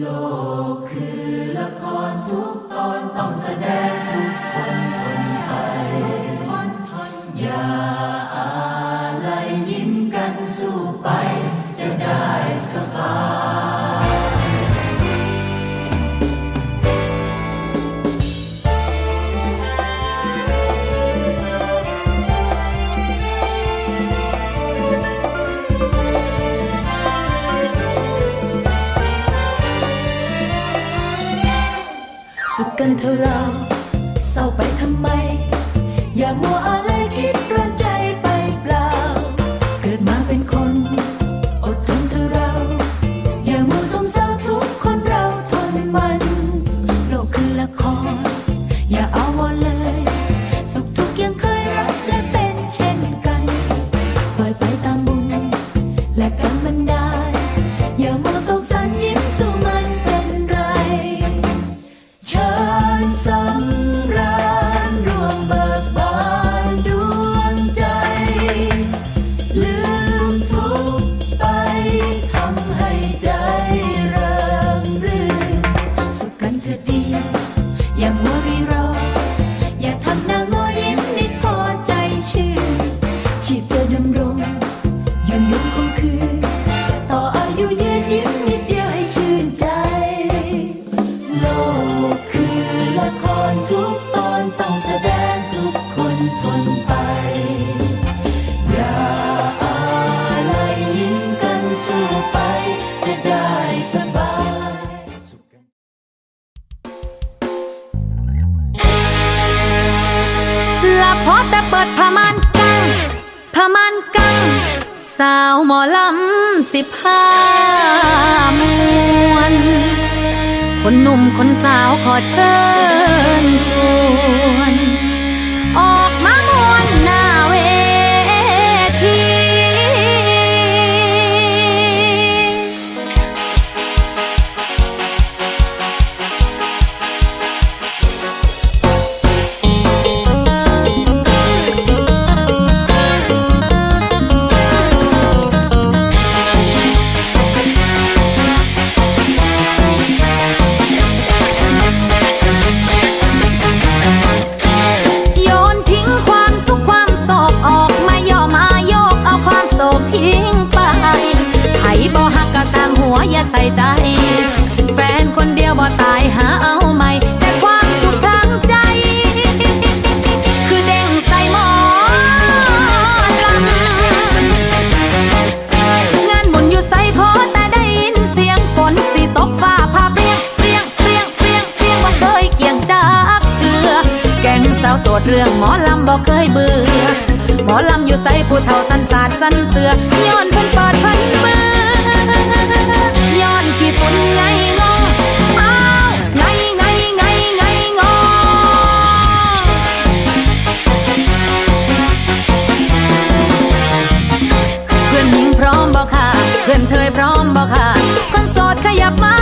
โลกคือละครทุกตอนต้องแสดงทุกคนทนไปคนทนอย่าอะไรยิ้มกันสู้ไปจะได้สบาย สุขกันเถอะเรา เศร้าไปทำไม อย่ามัวอะไรคิดร้อนใจไปเปล่า เกิดมาเป็นคน อดทนเถอะเรา อย่ามัวสมเศร้าทุกคนเราทนมัน โลกคือละคร อย่าเอาวอนเลย สุขทุกยังเคยรักและเป็นเช่นกันปล่อยไปตามบุญ และกรรมบันดาลอย่ามัวสงสารยิ้ม พอแต่เปิดผ้ามานกังผ้ามานกัง สาวหมอลำสิบห้ามวน คนหนุ่มคนสาวขอเชิญชวน ออก ดเรื่องหมอลำบ่เคยเบื่อ หมอลำอยู่ใส่ผู้เฒ่าสันสาดสันเสือย้อนเพิ่นเปิดเพิ่นมือย้อนขี้ฝุ่นไงงออ้าวไงไงไงไงงอเพื่อนหญิงพร้อมบ่ค่ะ เพื่อนเธยพร้อมบ่ค่ะ คนโสดขยับมา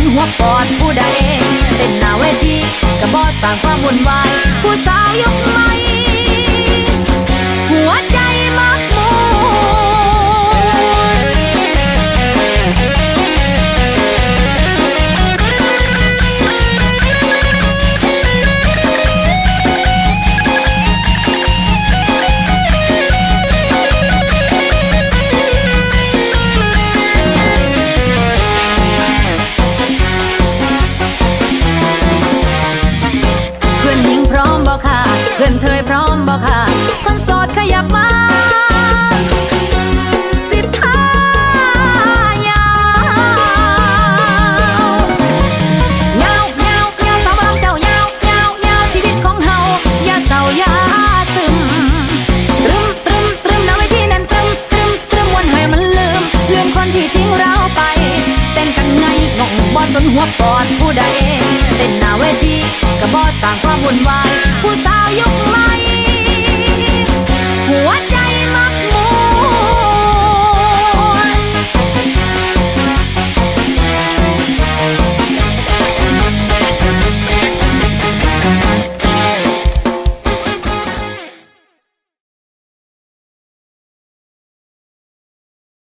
นหัวปอดผู้ใดเต้นหน้าเวทีก็บ่สร้างความวุ่นวายผู้สาวยกไม้ บ่ค่ะคนโสดขยับมาสิบห้ายาวยาวยาวยาวสาวบ่ลำเจ้ายาวยาวยาวชีวิตของเฮาอย่าเศร้าอย่าซึมตรึมตรึมตรึมนะไว้ที่นั่นตรึมตรึมตรึมวันให้มันลืมลืมคนที่ทิ้งเราไปเต้นกันไงงงบ่สนหัวปอดผู้ใดเต้นหน้าเวทีก็บ่สร้างความวุ่นวายผู้สาวยุคให